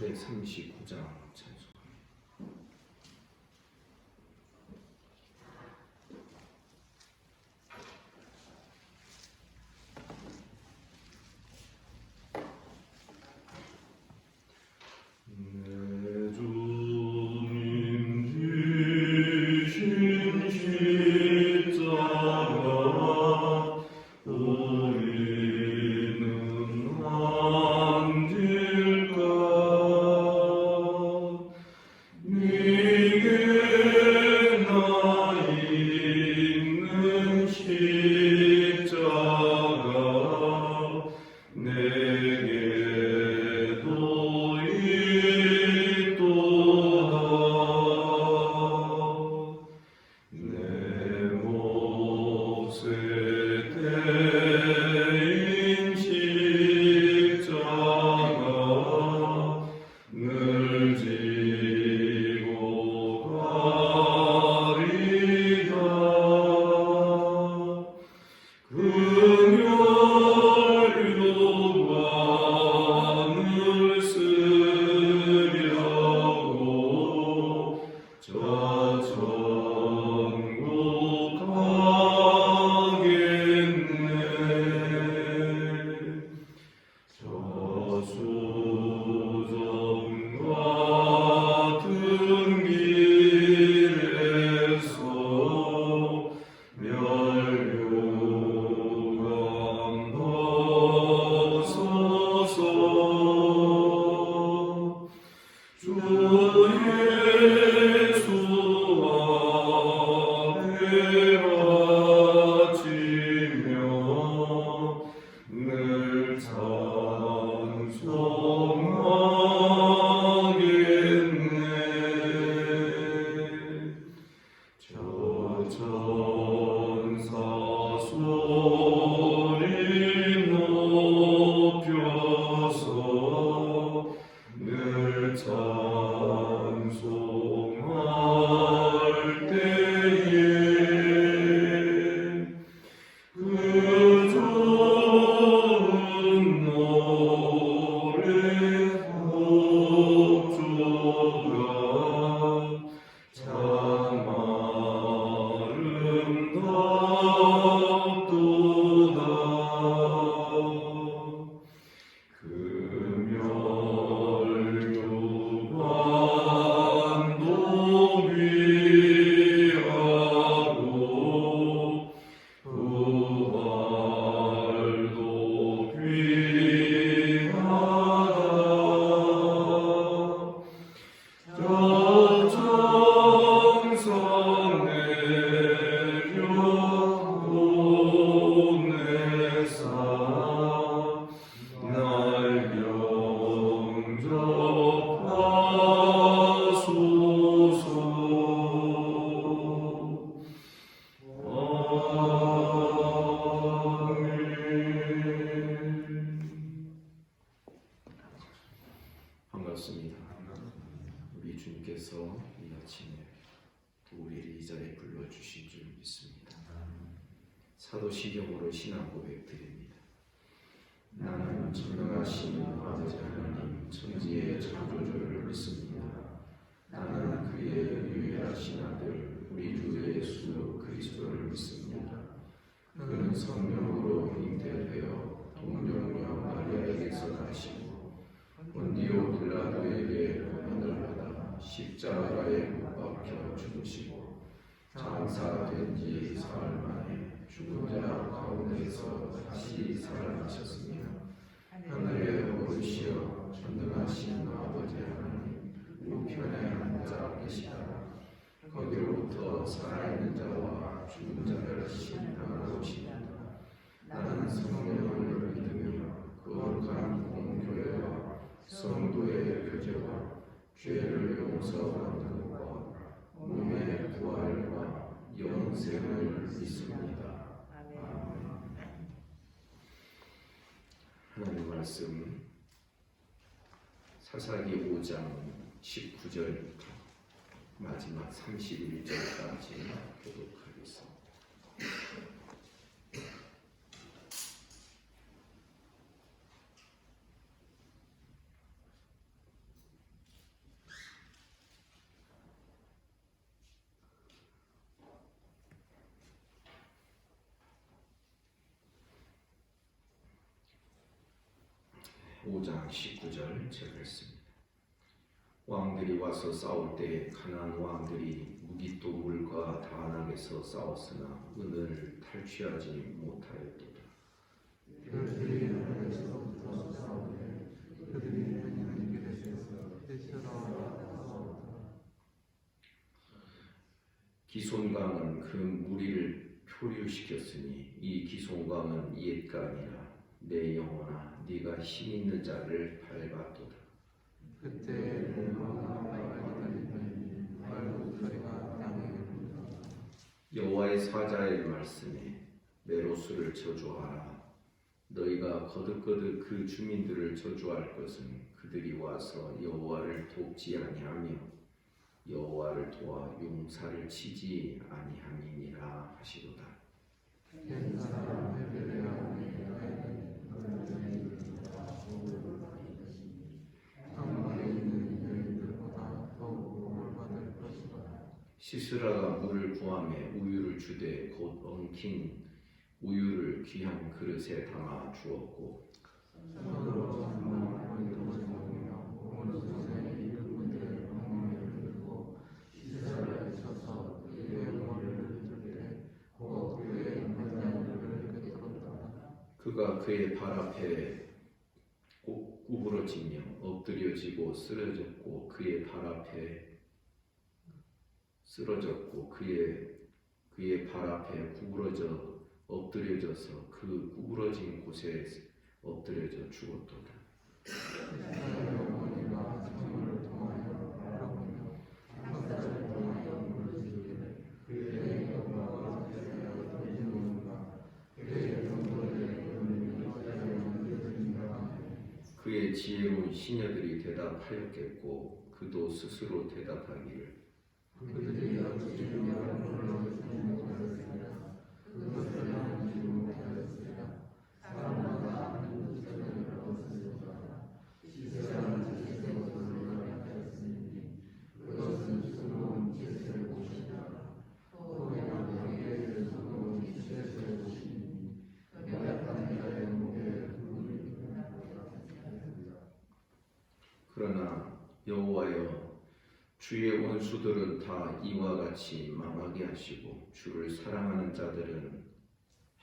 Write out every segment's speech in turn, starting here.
139장. 어... 장사된지 사흘 만에 죽은 자 가운데서 다시 살아나셨으며 하늘에 오르시어 전능하신 아버지 하나님 우편에 앉아 계시다 거기로부터 살아있는 자와 죽은 자를 심판하시다. 나는 성령을 믿으며 그 거룩한 공교회와 성도의 교제와 죄를 용서하는 것과 몸의 부활 권세를 믿습니다. 아멘. 하나님 말씀 사사기 5장 19절 마지막 31절까지 교독하겠습니다. 5장 19절 제가 했습니다. 왕들이 와서 싸울 때 가나안 왕들이 무기또 물과 다낙에서 싸웠으나 은을 탈취하지 못하였도다. 그들이 하나님께서부터 싸우되 그들이 하나님께 대해서 대처하라 기손강은 그 무리를 표류시켰으니 이 기손강은 아니라 내 영혼아 네가 힘 있는 자를 밟았도다. 그때 여호와의 사자의 말씀에 메로스를 저주하라. 너희가 거듭거듭 그 주민들을 저주할 것은 그들이 와서 여호와를 돕지 아니하며 여호와를 도와 용사를 치지 아니함이니라 하시도다. 한 사람 헤베레아 땅마에 있는 여인들보다 더욱 복을 받을 것이다 시스라가 물을 구함에 우유를 주되 곧 엉킨 우유를 귀한 그릇에 담아 주었고. 그가 그의 발 앞에 구- 구부러지며 엎드려지고 쓰러졌고 그의 발 앞에 쓰러졌고 그의 그의 발 앞에 구부러져 엎드려져서 그 구부러진 곳에 엎드려져 죽었도다. 그의 지혜로운 시녀들이 대답하였겠고 그도 스스로 대답하기를 그러나 여호와여 주의 원수들은 다 이와 같이 망하게 하시고 주를 사랑하는 자들은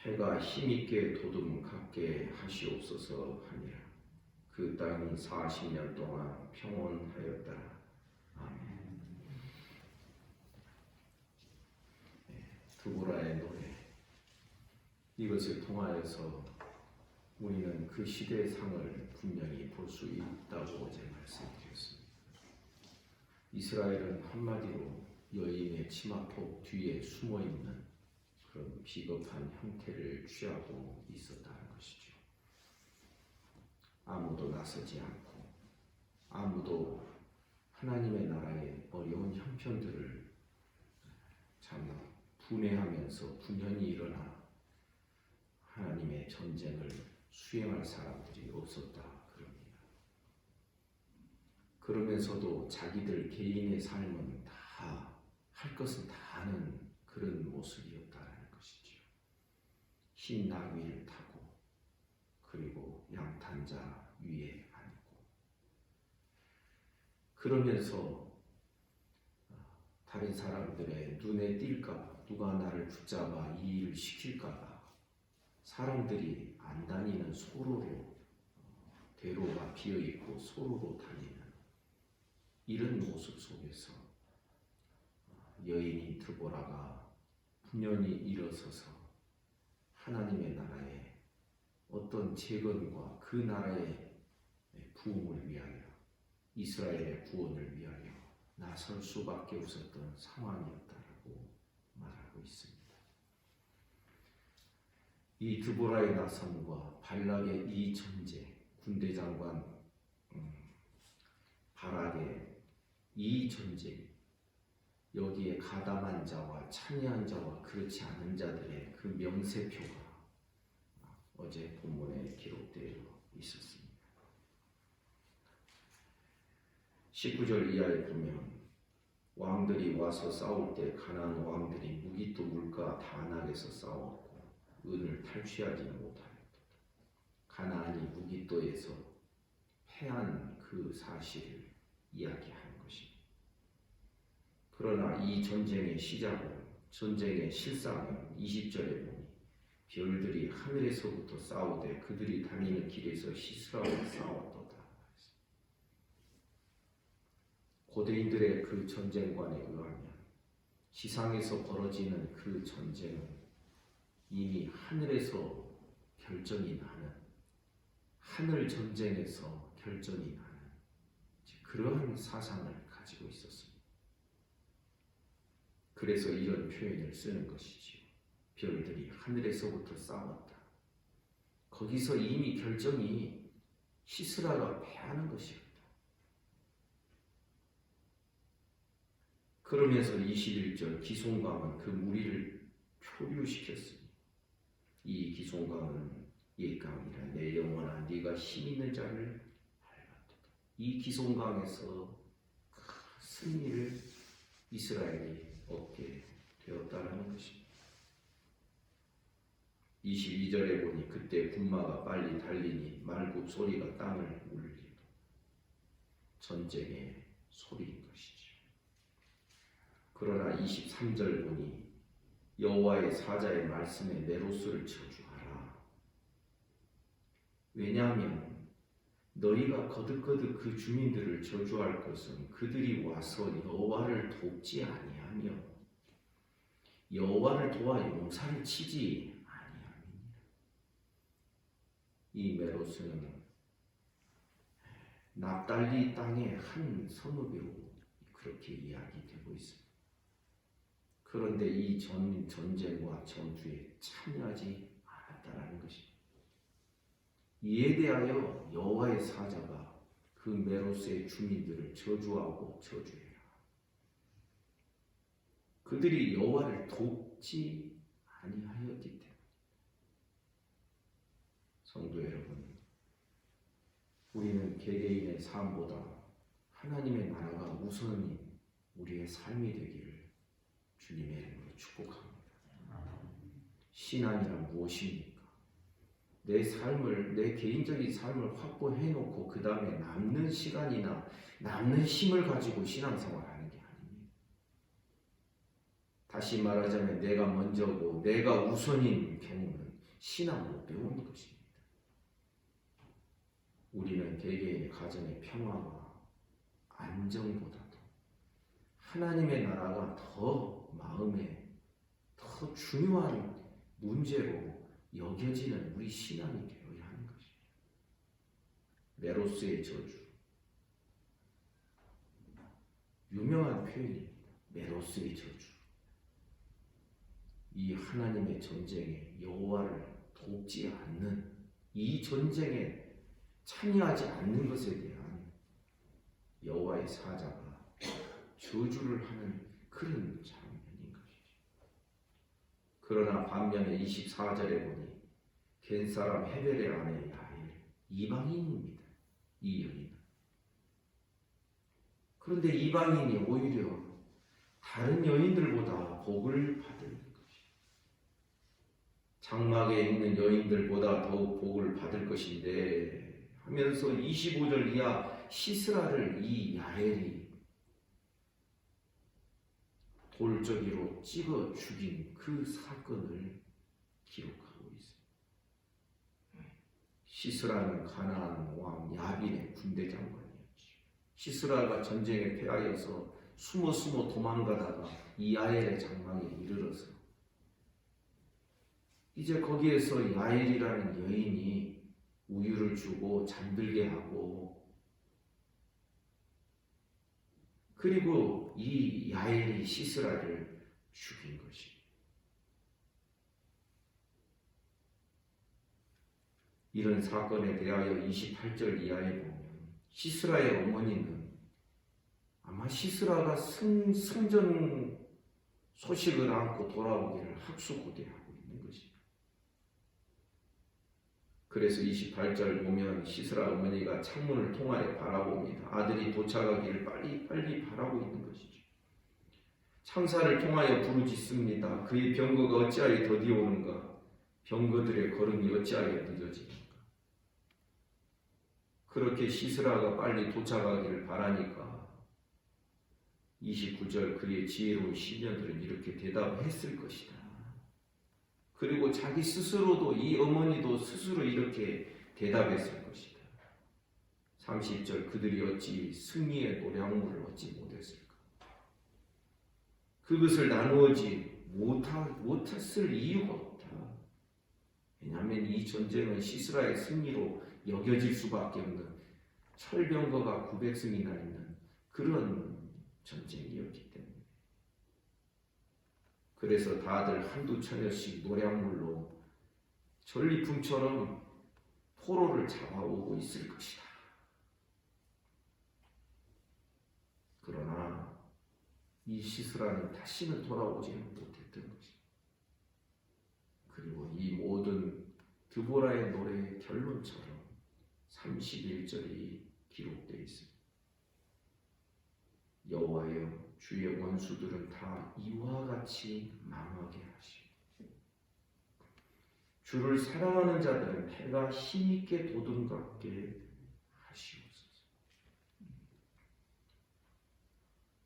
해가 힘있게 도둠 갖게 하시옵소서 하니라. 그 땅이 40년 동안 평온하였더라. 아멘. 네, 두보라의 노래. 이것을 통하여서 우리는 그 시대의 상을 분명히 볼 수 있다고 어제 말씀드렸습니다. 이스라엘은 한마디로 여인의 치마폭 뒤에 숨어 있는 그런 비겁한 형태를 취하고 있었다는 것이죠. 아무도 나서지 않고 아무도 하나님의 나라의 어려운 형편들을 참 분해하면서 분연히 일어나 하나님의 전쟁을 수행할 사람들이 없었다 그러면서도 자기들 개인의 삶은 다 할 것은 다 하는 그런 모습이었다는 것이죠. 흰 나귀를 타고 그리고 양탄자 위에 앉고 그러면서 다른 사람들의 눈에 띌까 누가 나를 붙잡아 이 일을 시킬까봐 사람들이 안 다니는 소로로 대로가 비어 있고 소로로 다니는 이런 모습 속에서 여인이 드보라가 분연히 일어서서 하나님의 나라에 어떤 재건과 그 나라의 부흥을 위하여 이스라엘의 구원을 위하여 나설 수밖에 없었던 상황이었다라고 말하고 있습니다. 이 드보라의 나섬과 발락의 이 전제, 군대 장관 음, 바락의 이 전제, 여기에 가담한 자와 참여한 자와 그렇지 않은 자들의 그 명세표가 어제 본문에 기록되어 있었습니다. 19절 이하에 보면 왕들이 와서 싸울 때 가나안 왕들이 무기 또 물가 다낙에서 싸웠고 은을 탈취하지 못하였다. 가나안이 무기또에서 패한 그 사실을 이야기하는 것입니다. 그러나 이 전쟁의 시작은 전쟁의 실상은 20절에 보니 별들이 하늘에서부터 싸우되 그들이 다니는 길에서 시스라와 싸웠도다. 고대인들의 그 전쟁관에 의하면 지상에서 벌어지는 그 전쟁은 이미 하늘에서 결정이 나는 하늘 전쟁에서 결정이 나는 그러한 사상을 가지고 있었습니다. 그래서 이런 표현을 쓰는 것이지요. 별들이 하늘에서부터 싸웠다. 거기서 이미 결정이 시스라가 패하는 것이었다. 그러면서 21절 기송강은 그 무리를 표류시켰으니 이 기송강은 옛강이라 내 영혼아 네가 힘 있는 자를. 이 기송강에서 큰 승리를 이스라엘이 얻게 되었다라는 것입니다. 22절에 보니 그때 군마가 빨리 달리니 말굽 소리가 땅을 울리고 전쟁의 소리인 것이죠. 그러나 23절 보니 여호와의 사자의 말씀에 메로스를 저주하라. 왜냐하면 너희가 거듭거듭 그 주민들을 저주할 것은 그들이 와서 여호와를 돕지 아니하며 여호와를 도와 용사를 치지 아니함이니라. 이 메로스는 납달리 땅의 한 성읍이로 그렇게 이야기되고 있습니다. 그런데 이 전, 전쟁과 전투에 참여하지 않았다라는 것입니다. 이에 대하여 여호와의 사자가 그 메로스의 주민들을 저주하고 저주해라. 그들이 여호와를 돕지 아니하였기 때문에 성도 여러분, 우리는 개개인의 삶보다 하나님의 나라가 우선인 우리의 삶이 되기를 주님의 이름으로 축복합니다. 신앙이란 무엇입니까? 내 삶을 내 개인적인 삶을 확보해 놓고 그 다음에 남는 시간이나 남는 힘을 가지고 신앙생활 하는 게 아닙니다. 다시 말하자면 내가 먼저고 내가 우선인 경우는 신앙 못 배우는 것입니다. 우리는 개개인의 가정의 평화와 안정보다도 하나님의 나라가 더 마음에 더 중요한 문제로 여겨지는 우리 신앙이 되어야 하는 것입니다. 메로스의 저주. 유명한 표현입니다. 메로스의 저주. 이 하나님의 전쟁에 여호와를 돕지 않는 이 전쟁에 참여하지 않는 것에 대한 여호와의 사자가 저주를 하는 그런 것이죠. 그러나 반면에 24절에 보니 겐 사람 헤벨의 아내 야엘 이방인입니다. 이 여인은. 그런데 이방인이 오히려 다른 여인들보다 복을 받은 것이 장막에 있는 여인들보다 더욱 복을 받을 것인데 하면서 25절 이하 시스라를 이 야엘이 돌적이로 찍어 죽인 그 사건을 기록하고 있습니다. 시스라는 가나안 왕 야빈의 군대 장관이었죠. 시스라가 전쟁에 패하여서 숨어 숨어 도망가다가 이 야엘의 장막에 이르러서 이제 거기에서 야엘이라는 여인이 우유를 주고 잠들게 하고 그리고 이 야엘이 시스라를 죽인 것이. 이런 사건에 대하여 28절 이하에 보면 시스라의 어머니는 아마 시스라가 승, 승전 소식을 안고 돌아오기를 학수고대하고 있는 것입니다. 그래서 28절 보면 시스라 어머니가 창문을 통하여 바라봅니다. 아들이 도착하기를 빨리 빨리 바라고 있는 것이죠. 창사를 통하여 부르짖습니다. 그의 병거가 어찌하여 더디오는가? 병거들의 걸음이 어찌하여 늦어지는가? 그렇게 시스라가 빨리 도착하기를 바라니까 29절 그의 지혜로운 시녀들은 이렇게 대답했을 것이다. 그리고 자기 스스로도 이 어머니도 스스로 이렇게 대답했을 것이다. 30절 그들이 어찌 승리의 노량물을 얻지 못했을까? 그것을 나누어지 못하, 못했을 이유가 없다. 왜냐하면 이 전쟁은 시스라의 승리로 여겨질 수밖에 없는 철병거가 900승이나 있는 그런 전쟁이었기 그래서 다들 한두 천여씩 노량물로 전리품처럼 포로를 잡아오고 있을 것이다. 그러나 이 시스라는 다시는 돌아오지는 못했던 것이다. 그리고 이 모든 드보라의 노래의 결론처럼 31절이 기록되어 있습니다. 여호와여 주의 원수들은 다 이와 같이 망하게 하시오. 주를 사랑하는 자들은 해가 힘있게 도둑같게 하시옵소서.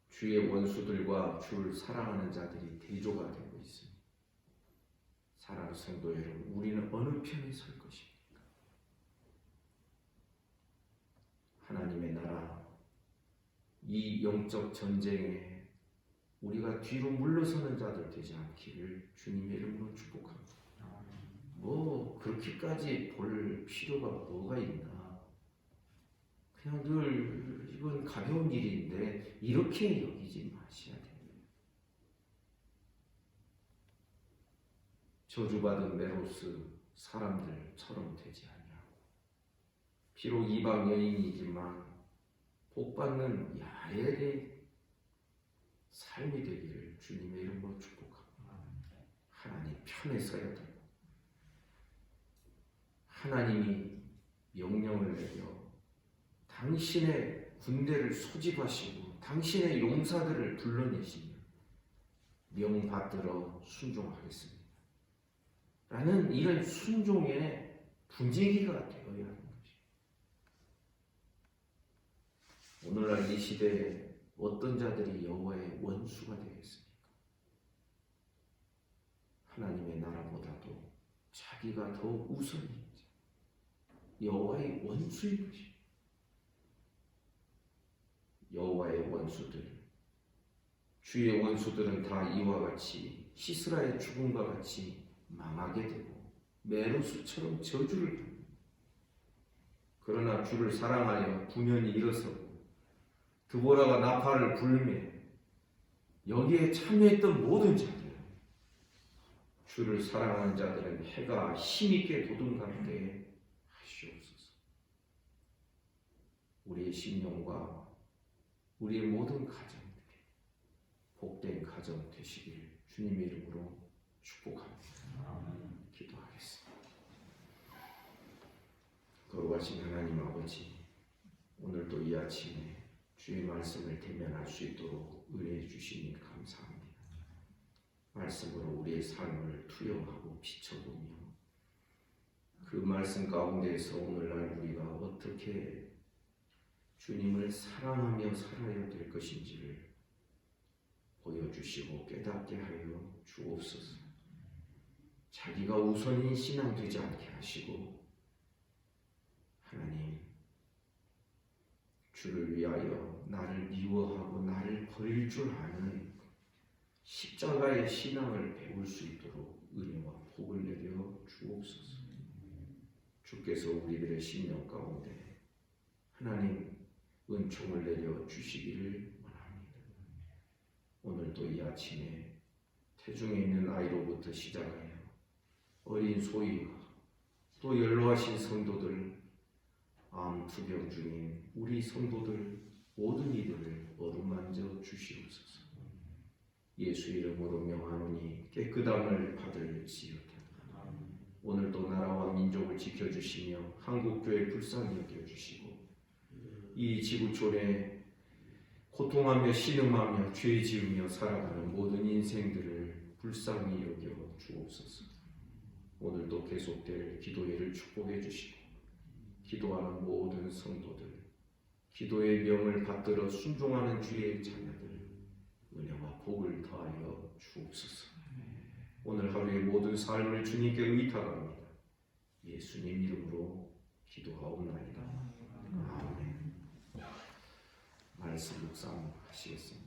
주의 원수들과 주를 사랑하는 자들이 대조가 되고 있습니다. 사랑하는 성도 여러분, 우리는 어느 편에 설 것입니까? 하나님의 나라, 이 영적 전쟁에 우리가 뒤로 물러서는 자들 되지 않기를 주님의 이름으로 축복합니다. 뭐 그렇게까지 볼 필요가 뭐가 있나? 그냥 늘 이건 가벼운 일인데 이렇게 여기지 마셔야 됩니다. 저주받은 메로스 사람들처럼 되지 아니하고 비록 이방 여인이지만 복받는 야엘의 삶이 되기를 주님의 이름으로 축복합니다. 하나님 편에 서야 되고 하나님이 명령을 내려 당신의 군대를 소집하시고 당신의 용사들을 불러내시며 명받들어 순종하겠습니다. 라는 이런 순종의 분위기가 되어야 것입니다. 오늘날 이 시대에 어떤 자들이 여호와의 원수가 되겠습니까? 하나님의 나라보다도 자기가 더 우선인 자, 여호와의 원수인 것이 여호와의 원수들 주의 원수들은 다 이와 같이 시스라의 죽음과 같이 망하게 되고 메로스처럼 저주를 받는 그러나 주를 사랑하여 분연히 일어서 고 드보라가 나팔을 불매 여기에 참여했던 모든 자들 주를 사랑하는 자들은 해가 힘있게 도둑같게 하시옵소서. 우리의 심령과 우리의 모든 가정들이 복된 가정 되시길 주님의 이름으로 축복합니다. 기도하겠습니다. 거룩하신 하나님 아버지 오늘도 이 아침에 주의 말씀을 대면할 수 있도록 은혜해 주시니 감사합니다. 말씀으로 우리의 삶을 투영하고 비춰보며 그 말씀 가운데에서 오늘날 우리가 어떻게 주님을 사랑하며 살아야 될 것인지를 보여주시고 깨닫게 하여 주옵소서. 자기가 우선인 신앙 되지 않게 하시고 하나님 주를 위하여 나를 미워하고 나를 버릴 줄 아는 십자가의 신앙을 배울 수 있도록 은혜와 복을 내려 주옵소서. 주께서 우리들의 심령 가운데 하나님 은총을 내려 주시기를 원합니다. 오늘도 이 아침에 태중에 있는 아이로부터 시작하여 어린 소희와 또 연로하신 성도들 암 투병 중인 우리 성도들 모든 이들을 어루만져 주시옵소서. 예수 이름으로 명하노니 깨끗함을 받을지어다. 오늘도 나라와 민족을 지켜주시며 한국교회 불쌍히 여겨주시고 이 지구촌에 고통하며 신음하며 죄 지으며 살아가는 모든 인생들을 불쌍히 여겨 주옵소서. 오늘도 계속될 기도회를 축복해 주시고 기도하는 모든 성도들, 기도의 명을 받들어 순종하는 주의 자녀들, 은혜와 복을 더하여 주옵소서. 오늘 하루의 모든 삶을 주님께 의탁합니다. 예수님 이름으로 기도하옵나이다. 아멘. 말씀 묵상하시겠습니다.